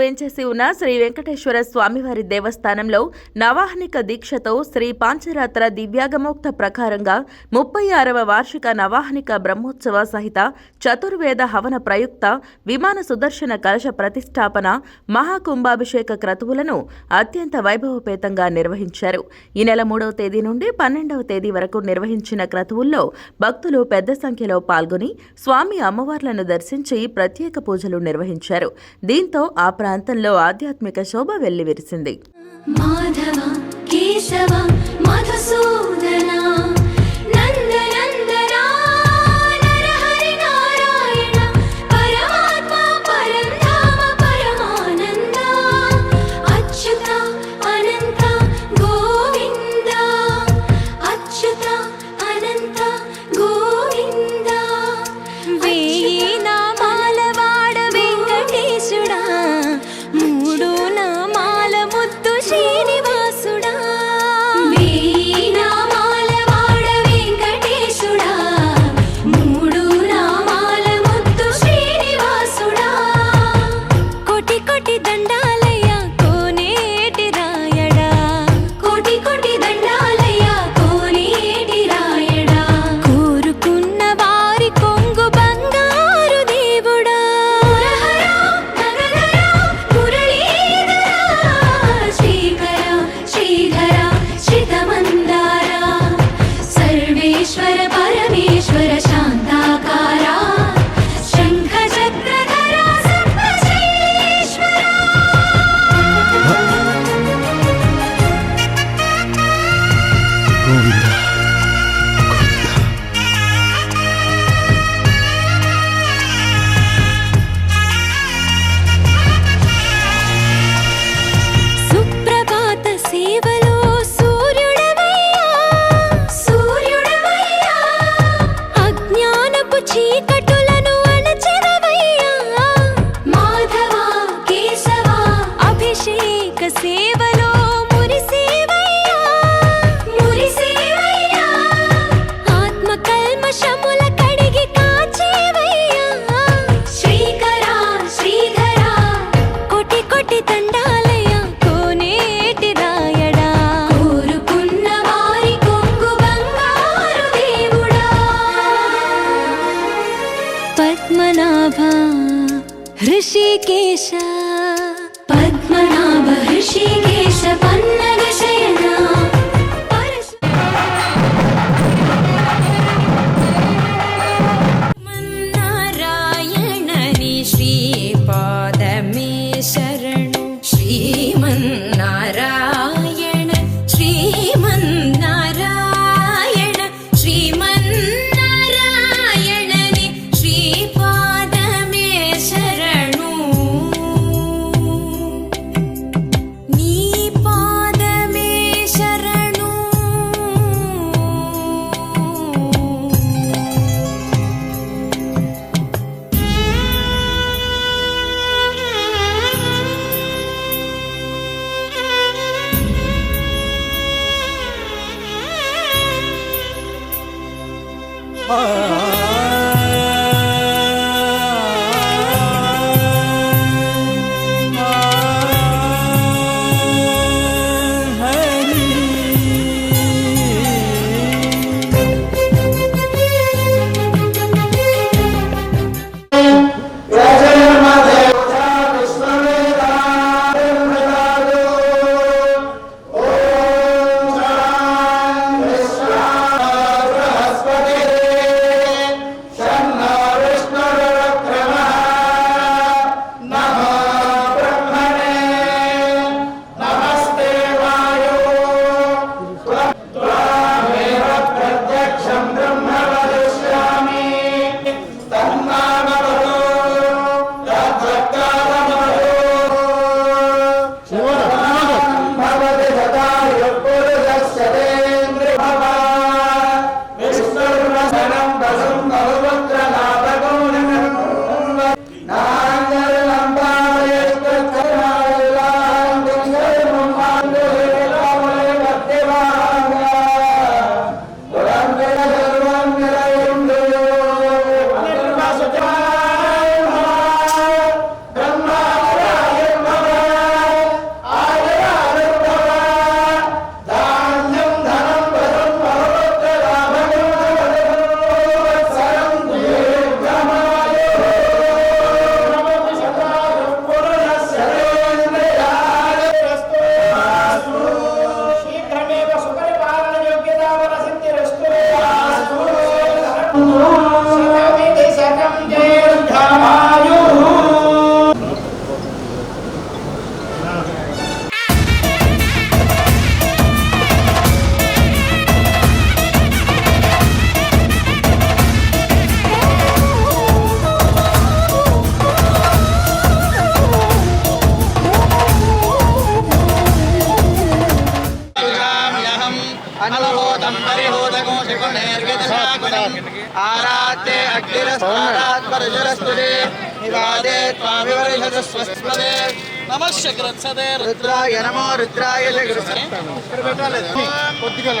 వేంచేసి ఉన్న శ్రీ వెంకటేశ్వర స్వామివారి దేవస్థానంలో నవాహనిక దీక్షతో శ్రీ పాంచరాత్ర దివ్యాగమోక్త ప్రకారంగా ముప్పై ఆరవ వార్షిక నవాహనిక బ్రహ్మోత్సవ సహిత చతుర్వేద హవన ప్రయుక్త విమాన సుదర్శన కలశ ప్రతిష్టాపన మహాకుంభాభిషేక క్రతువులను అత్యంత వైభవపేతంగా నిర్వహించారు. ఈ నెల మూడవ తేదీ నుండి పన్నెండవ తేదీ వరకు నిర్వహించిన క్రతువుల్లో భక్తులు పెద్ద సంఖ్యలో పాల్గొని స్వామి అమ్మవార్లను దర్శించి ప్రత్యేక పూజలు నిర్వహించారు. దీంతో ఆ ప్రాంతంలో ఆధ్యాత్మిక శోభ వెల్లివిరిసింది. మాధవ కేశవ మధుసూదనా.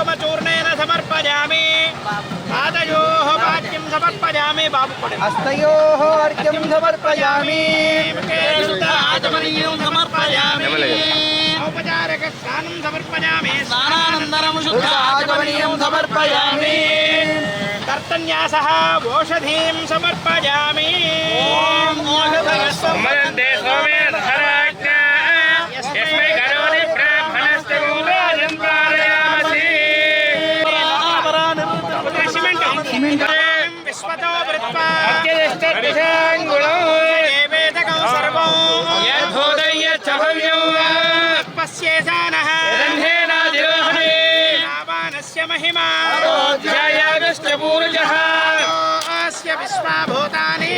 కుంకుమచూర్ణేన సమర్పయామి పాదయోః పాద్యం సమర్పయామి బాబు కొడు హస్తయోః అర్ఘ్యం సమర్పయామి ఆచమనీయం సమర్పయామి ఔపచారిక స్నానం సమర్పయామి స్నానానంతరం శుద్ధ ఆచమనీయం సమర్పయామి కర్తన్యాస ఓషధీం సమర్పయామి ఓం ఓషధయ మరంతే సోమేధరాజ్ఞ महिमा पूर्जः अस्य विश्वा भूतानि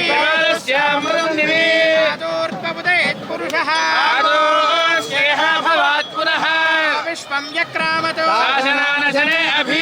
आदोर्पबुदयत् पुरुषः यक्रामतो शासनानशने अभि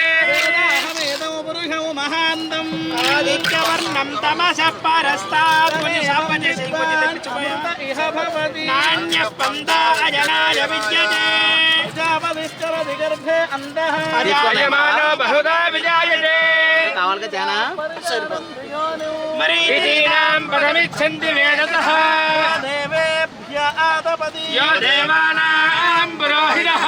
మహాంతం ఆదిత్యవర్ణం తమస పరస్తాత్ నాణ్య స్పంద అజనాయ విద్యతే ప్రజాపతిష్టరది గర్భే అంధః అజాయమానో బహుదా విజాయతే కావాలి ధ్యాన మరీచీనాం పదమిచ్చంతి వేదతః దేవేభ్య ఆదపది యో దేవానాం పురోహితః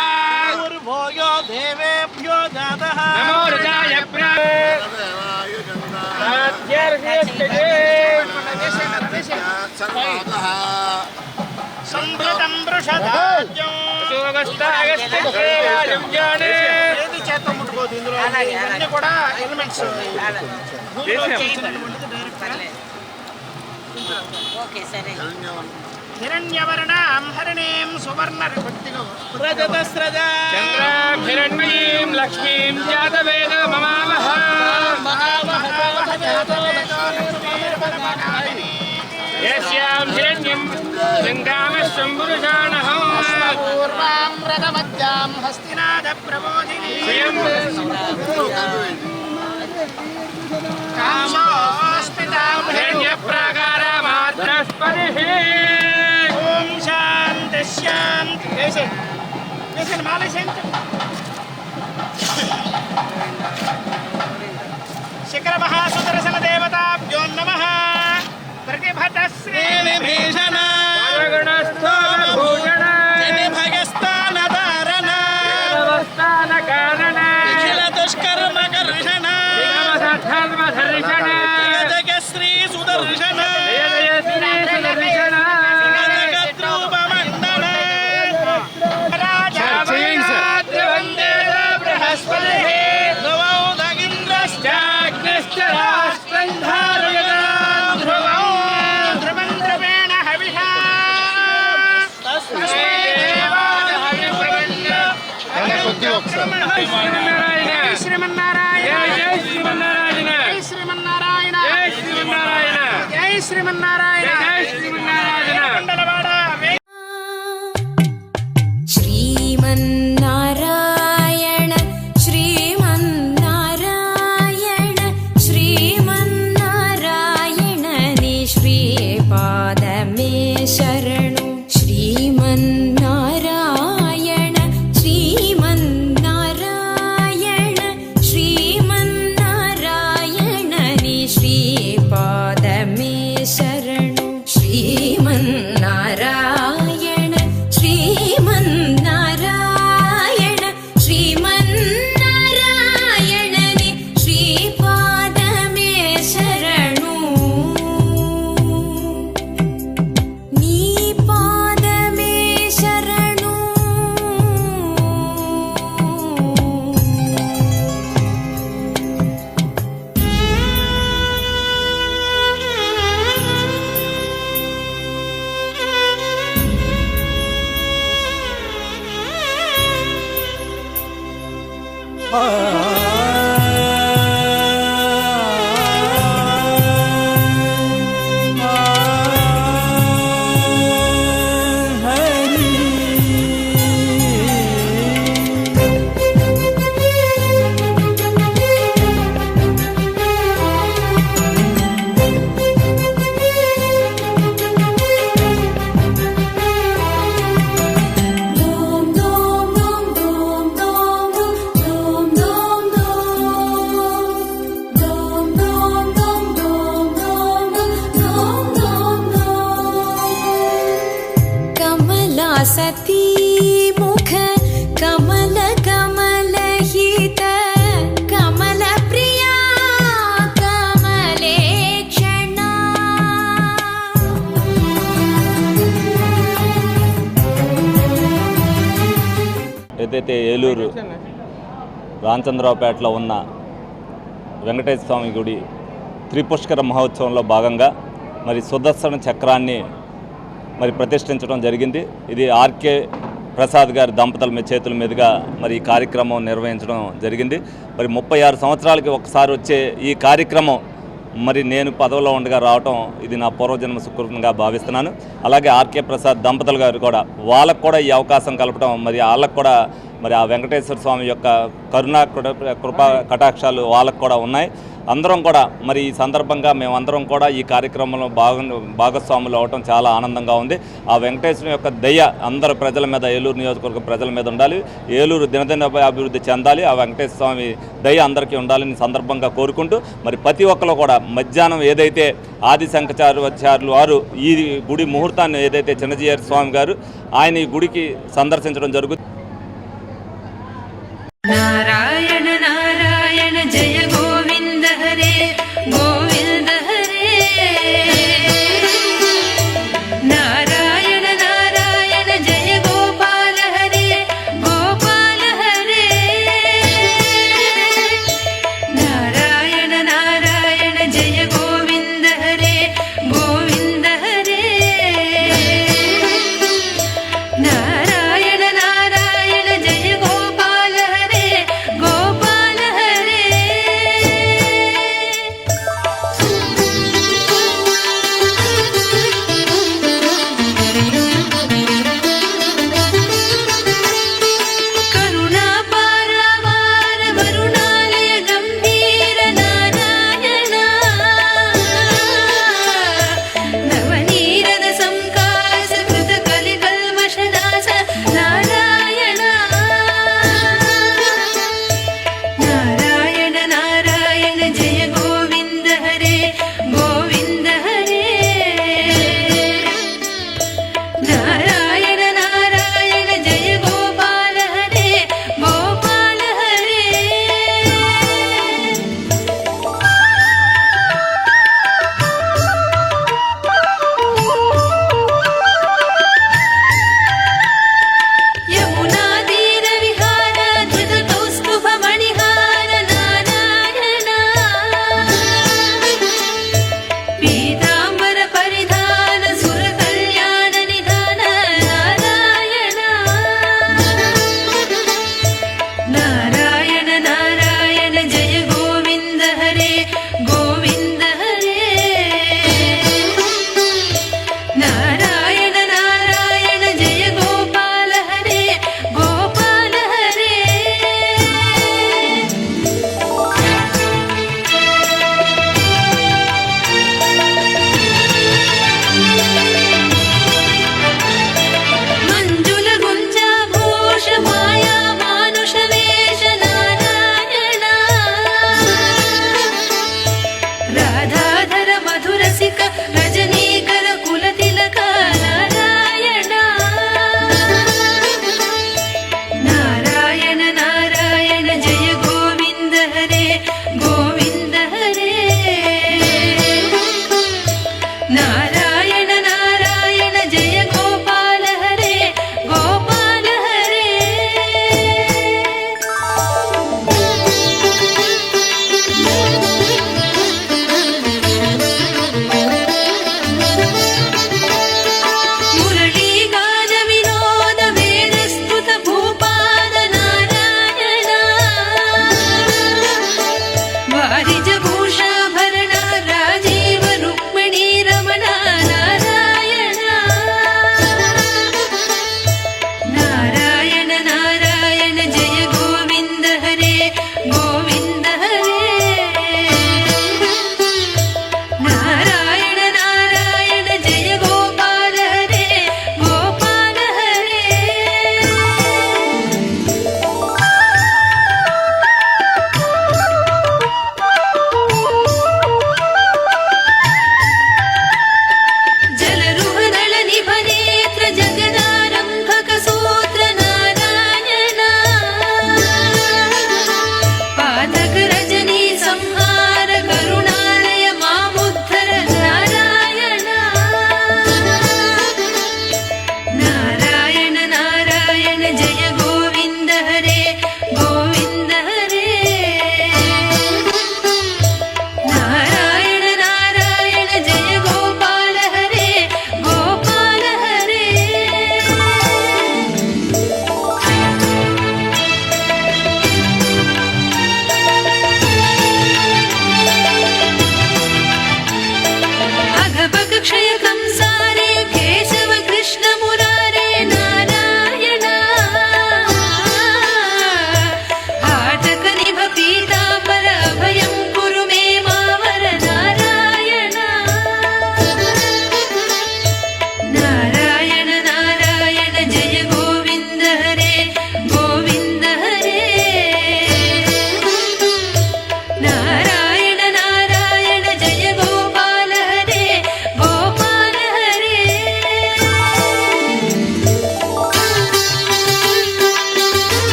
ఏది చేత్తో ముట్టుకోదు ఇందులో? ఇవన్నీ కూడా ఎలిమెంట్స్ హిరణ్యవర్ణాం హరిణీం సువర్ణ రజతస్రజ చంద్రాం లక్ష్మీం జాతవేద మమావహ యస్యాం హిరణ్యం గంగామశ్వం పురుషాణహం పూర్వాం రథమజ్జాం హస్తినాద ప్రబోధిని స్వయం హిరణ్యప్రాకారమాద్రస్పతిః ఓం శాంతి శాంతి వేసే వేసిన మాలేసేంటి శిఖర మహాసుదర్శన దేవతాభ్యో నమ ప్రతిభట శ్రేణి భీషణ భూషణ భగస్థాన ధారణ దేవస్థాన కారణ అఖిల దుష్కర్మ కర్షణ ధర్మధర్షణ శ్రీ নারায়ণ। Oh. ఏదైతే ఏలూరు రామచంద్రరావుపేటలో ఉన్న వెంకటేశ్వర స్వామి గుడి త్రిపుష్కర మహోత్సవంలో భాగంగా మరి సుదర్శన చక్రాన్ని మరి ప్రతిష్ఠించడం జరిగింది. ఇది ఆర్కే ప్రసాద్ గారి దంపతుల మీ చేతుల మీదుగా మరి ఈ కార్యక్రమం నిర్వహించడం జరిగింది. మరి ముప్పై ఆరు సంవత్సరాలకి ఒకసారి వచ్చే ఈ కార్యక్రమం మరి నేను పదవిలో ఉండగా రావటం ఇది నా పూర్వజన్మ సుకృతంగా భావిస్తున్నాను. అలాగే ఆర్కే ప్రసాద్ దంపతులు గారు కూడా వాళ్ళకు కూడా ఈ అవకాశం కలపడం మరి వాళ్ళకు కూడా మరి ఆ వెంకటేశ్వర స్వామి యొక్క కరుణా కృప- కృపా కటాక్షాలు వాళ్ళకు కూడా ఉన్నాయి. అందరం కూడా మరి ఈ సందర్భంగా మేమందరం కూడా ఈ కార్యక్రమంలో భాగ భాగస్వాములు అవటం చాలా ఆనందంగా ఉంది. ఆ వెంకటేశ్వరం యొక్క దయ అందరు ప్రజల మీద ఏలూరు నియోజకవర్గ ప్రజల మీద ఉండాలి. ఏలూరు దినదిన అభివృద్ధి చెందాలి. ఆ వెంకటేశ్వర స్వామి దయ అందరికీ ఉండాలని సందర్భంగా కోరుకుంటూ మరి ప్రతి ఒక్కరు కూడా మధ్యాహ్నం ఏదైతే ఆది శంకరాచార్యులు వారు ఈ గుడి ముహూర్తాన్ని ఏదైతే చిన్నజీయర్ స్వామి గారు ఆయన ఈ గుడికి సందర్శించడం జరుగుతుంది.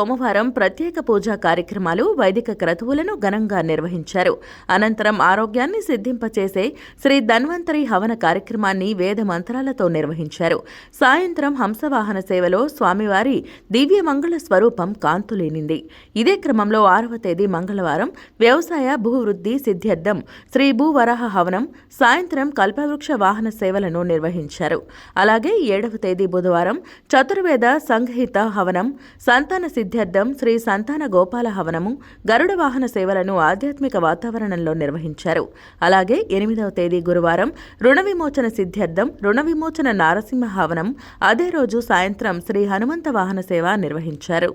సోమవారం ప్రత్యేక పూజా కార్యక్రమాలు వైదిక క్రతువులను ఘనంగా నిర్వహించారు. అనంతరం ఆరోగ్యాన్ని సిద్ధింపచేసే శ్రీ ధన్వంతరి హవన కార్యక్రమాన్ని వేద మంత్రాలతో నిర్వహించారు. సాయంత్రం హంసవాహన సేవలో స్వామివారి దివ్య మంగళ స్వరూపం కాంతులేనింది. ఇదే క్రమంలో ఆరవ తేదీ మంగళవారం వ్యవసాయ భూవృద్ధి సిద్ధ్యర్థం శ్రీ భూవరాహ హవనం సాయంత్రం కల్పవృక్ష వాహన సేవలను నిర్వహించారు. అలాగే ఏడవ తేదీ బుధవారం చతుర్వేద సంహిత హవనం సంతాన సిద్ధ్యర్థం శ్రీ సంతాన గోపాల హవనము గరుడ వాహన సేవలను ఆధ్యాత్మిక వాతావరణంలో నిర్వహించారు. అలాగే ఎనిమిదవ తేదీ గురువారం రుణ విమోచన సిద్ధ్యర్థం రుణ విమోచన నారసింహ హవనం అదే రోజు సాయంత్రం శ్రీ హనుమంత వాహన సేవ నిర్వహించారు.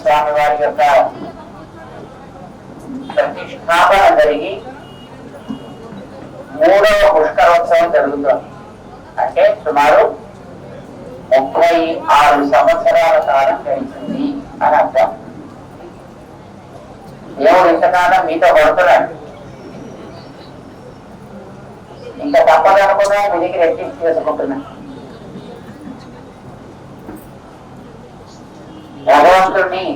స్వామి యొక్క ప్రతిష్టాపన జరిగి మూడవ పుష్కరోత్సవం జరుగుతుంది. అంటే సుమారు ముప్పై ఆరు సంవత్సరాల కాలం గడిచింది అని అర్థం. దేవుడు ఇంతకాలం మీతో పడుతున్నాడు ఇంకా తప్పదనుకున్నా మీ దగ్గర ఎక్కించి చేసుకుంటున్నా. భగవంతుడిని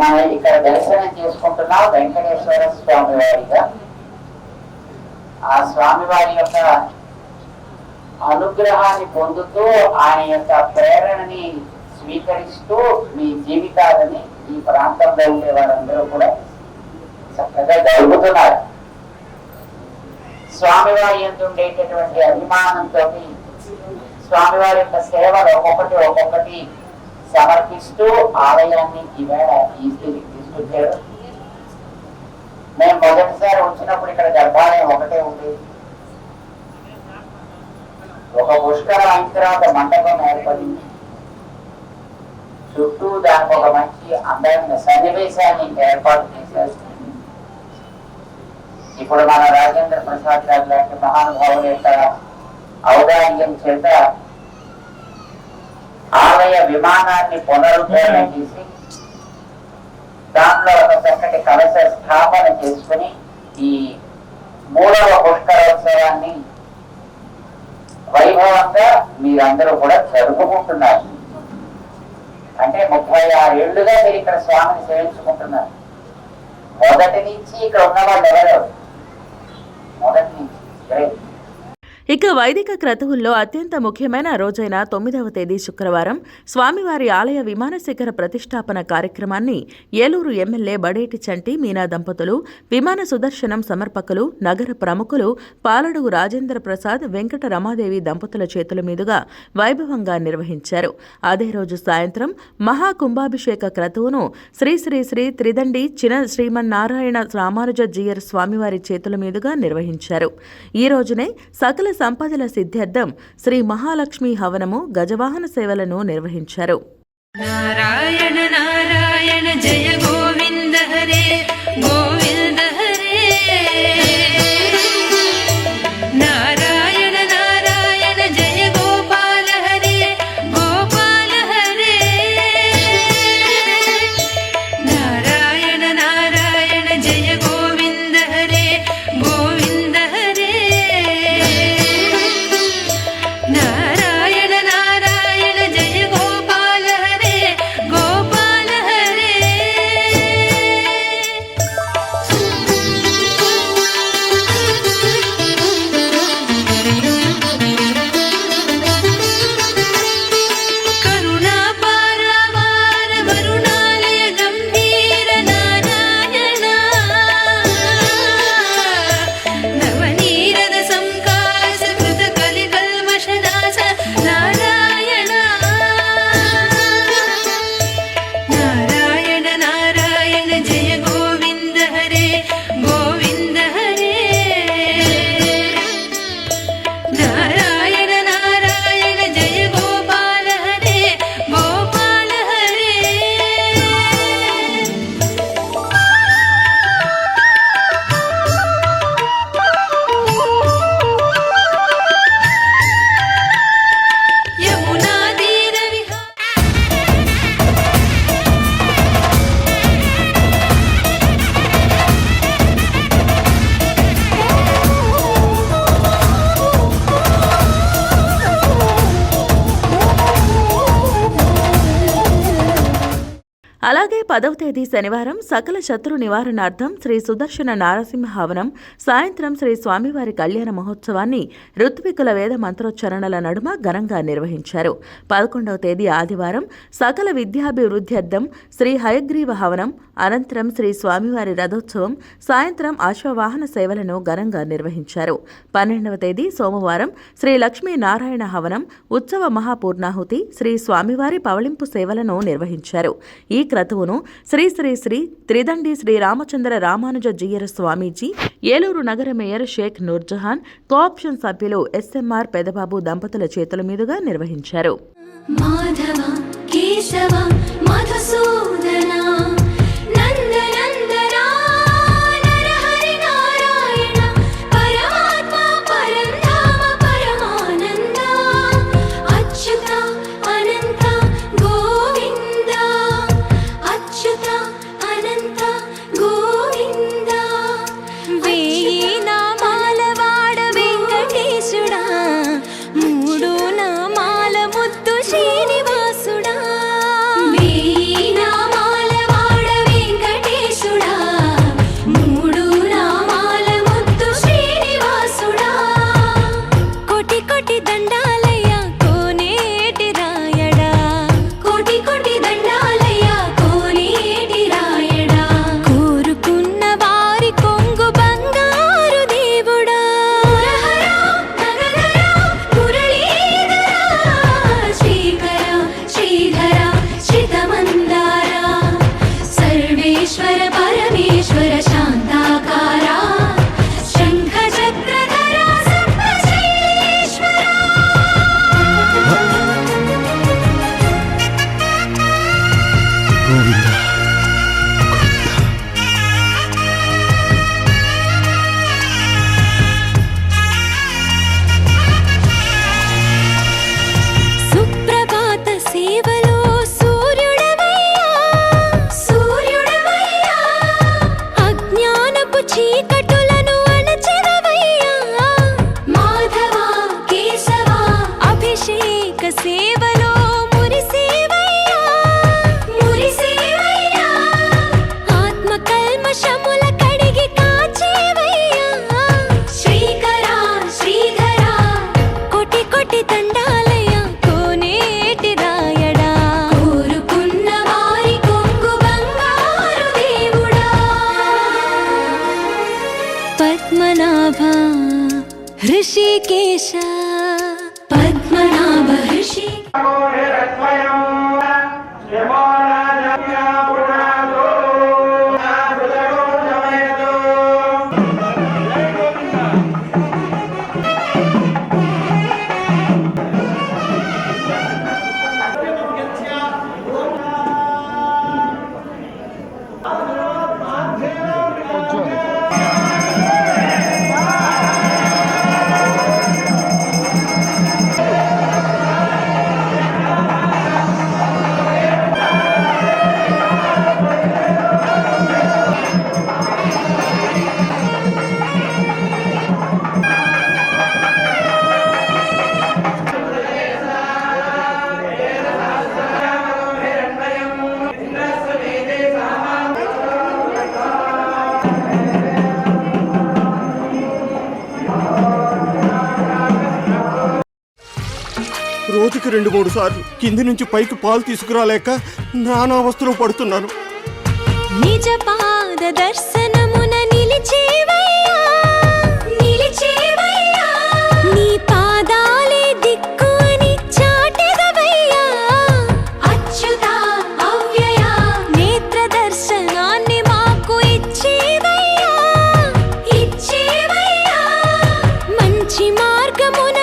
మనం ఇక్కడ దర్శనం చేసుకుంటున్నాం వెంకటేశ్వర స్వామి వారిగా. ఆ స్వామివారి యొక్క అనుగ్రహాన్ని పొందుతూ ఆయన యొక్క ప్రేరణని స్వీకరిస్తూ మీ జీవితాలని ఈ ప్రాంతంలో ఉండే వారందరూ కూడా చక్కగా గడుపుతున్నారు. స్వామివారి ఎందు ఉండేటటువంటి అభిమానంతో స్వామివారి యొక్క సేవలు ఒక్కొక్కటి ఒక్కొక్కటి సమర్పిస్తూ ఆలయాన్ని ఈవేళ ఈ స్థితికి తీసుకొచ్చారు. మేము మొదటిసారి వచ్చినప్పుడు ఇక్కడ గర్భాలయం ఒకటే ఉండేది ఒక పుష్కర అంకిరాత మండపం ఏర్పడింది చుట్టూ దానికి ఒక మంచి అందమైన సన్నివేశాన్ని ఏర్పాటు చేసేస్తుంది. ఇప్పుడు మన రాజేంద్ర ప్రసాద్ గారు లాంటి మహానుభావుల యొక్క ఔదార్యం చేత ఆలయ విమానాన్ని పునరుద్ధరణ చేసి దాంట్లో ఒక చక్కటి కలశ స్థాపన చేసుకుని ఈ మూడవ పుష్కరోత్సవాన్ని వైభవంగా మీరందరూ కూడా జరుపుకుంటున్నారు. అంటే ముప్పై ఆరేళ్ళుగా మీరు ఇక్కడ స్వామిని సేవించుకుంటున్నారు. మొదటి నుంచి ఇక్కడ ఉన్న వాళ్ళు ఎవరెవరు మొదటి నుంచి గ్రేట్. ఇక వైదిక క్రతువుల్లో అత్యంత ముఖ్యమైన రోజైన తొమ్మిదవ తేదీ శుక్రవారం స్వామివారి ఆలయ విమాన శిఖర ప్రతిష్టాపన కార్యక్రమాన్ని ఏలూరు ఎమ్మెల్యే బడేటి చంటి మీనా దంపతులు విమాన సుదర్శనం సమర్పకులు నగర ప్రముఖులు పాలడుగు రాజేంద్ర ప్రసాద్ వెంకట రమాదేవి దంపతుల చేతుల మీదుగా వైభవంగా నిర్వహించారు. అదే రోజు సాయంత్రం మహాకుంభాభిషేక క్రతువును శ్రీ శ్రీ శ్రీ త్రిదండి చిన శ్రీమన్నారాయణ రామానుజ జీయర్ స్వామివారి చేతుల మీదుగా నిర్వహించారు. ఈ రోజునే సకల సంపదల సిద్ధ్యర్థం శ్రీ మహాలక్ష్మి హవనము గజవాహన సేవలను నిర్వహించారు. నారాయణ నారాయణ జయ పదవ తేదీ శనివారం సకల శత్రు నివారణార్థం శ్రీ సుదర్శన నారసింహ హవనం సాయంత్రం శ్రీ స్వామివారి కళ్యాణ మహోత్సవాన్ని ఋత్వికుల వేద మంత్రోచ్చరణల నడుమ ఘనంగా నిర్వహించారు. పదకొండవ తేదీ ఆదివారం సకల విద్యాభివృద్ధ్యర్థం శ్రీ హయగ్రీవ హవనం అనంతరం శ్రీ స్వామివారి రథోత్సవం సాయంత్రం అశ్వవాహన సేవలను ఘనంగా నిర్వహించారు. పన్నెండవ తేదీ సోమవారం శ్రీ లక్ష్మీ నారాయణ హవనం ఉత్సవ మహాపూర్ణాహుతి శ్రీ స్వామివారి పవళింపు సేవలను నిర్వహించారు. ఈ క్రతువును శ్రీ శ్రీ శ్రీ త్రిదండి శ్రీ రామచంద్ర రామానుజ జీయర స్వామీజీ ఏలూరు నగర మేయర్ షేక్ నూర్జహాన్ కోఆప్షన్ సభ్యులు ఎస్ఎంఆర్ పెదబాబు దంపతుల చేతుల మీదుగా నిర్వహించారు. మాధవ కేశవ మధుసూదనా. రెండు మూడు సార్లు కింది నుంచి పైకి పాలు తీసుకురాలేక నానావస్థలు పడుతున్నాను. నిజ పాద దర్శనమున నిలిచేవయ్యా నిలిచేవయ్యా. నీ పాదాలే దిక్కు అని చాటెదవయ్యా అచ్యుత అవ్యయ నేత్ర దర్శనాన్ని మాకు ఇచ్చేవయ్యా ఇచ్చేవయ్యా. మంచి మార్గమున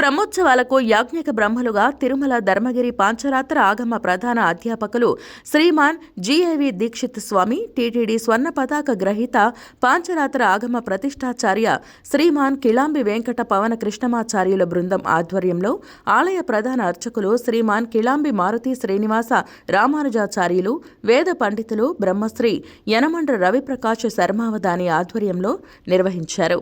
బ్రహ్మోత్సవాలకు యాజ్ఞిక బ్రహ్మలుగా తిరుమల ధర్మగిరి పాంచరాత్ర ఆగమ ప్రధాన అధ్యాపకులు శ్రీమాన్ జిఐవి దీక్షిత్ స్వామి టీటీడీ స్వర్ణ పతాక గ్రహీత పాంచరాత్ర ఆగమ ప్రతిష్టాచార్య శ్రీమాన్ కిళాంబి వెంకట పవన కృష్ణమాచార్యుల బృందం ఆధ్వర్యంలో ఆలయ ప్రధాన అర్చకులు శ్రీమాన్ కిళాంబి మారుతి శ్రీనివాస రామానుజాచార్యులు వేద పండితులు బ్రహ్మశ్రీ యనమండ్ర రవిప్రకాష్ శర్మావధాని ఆధ్వర్యంలో నిర్వహించారు.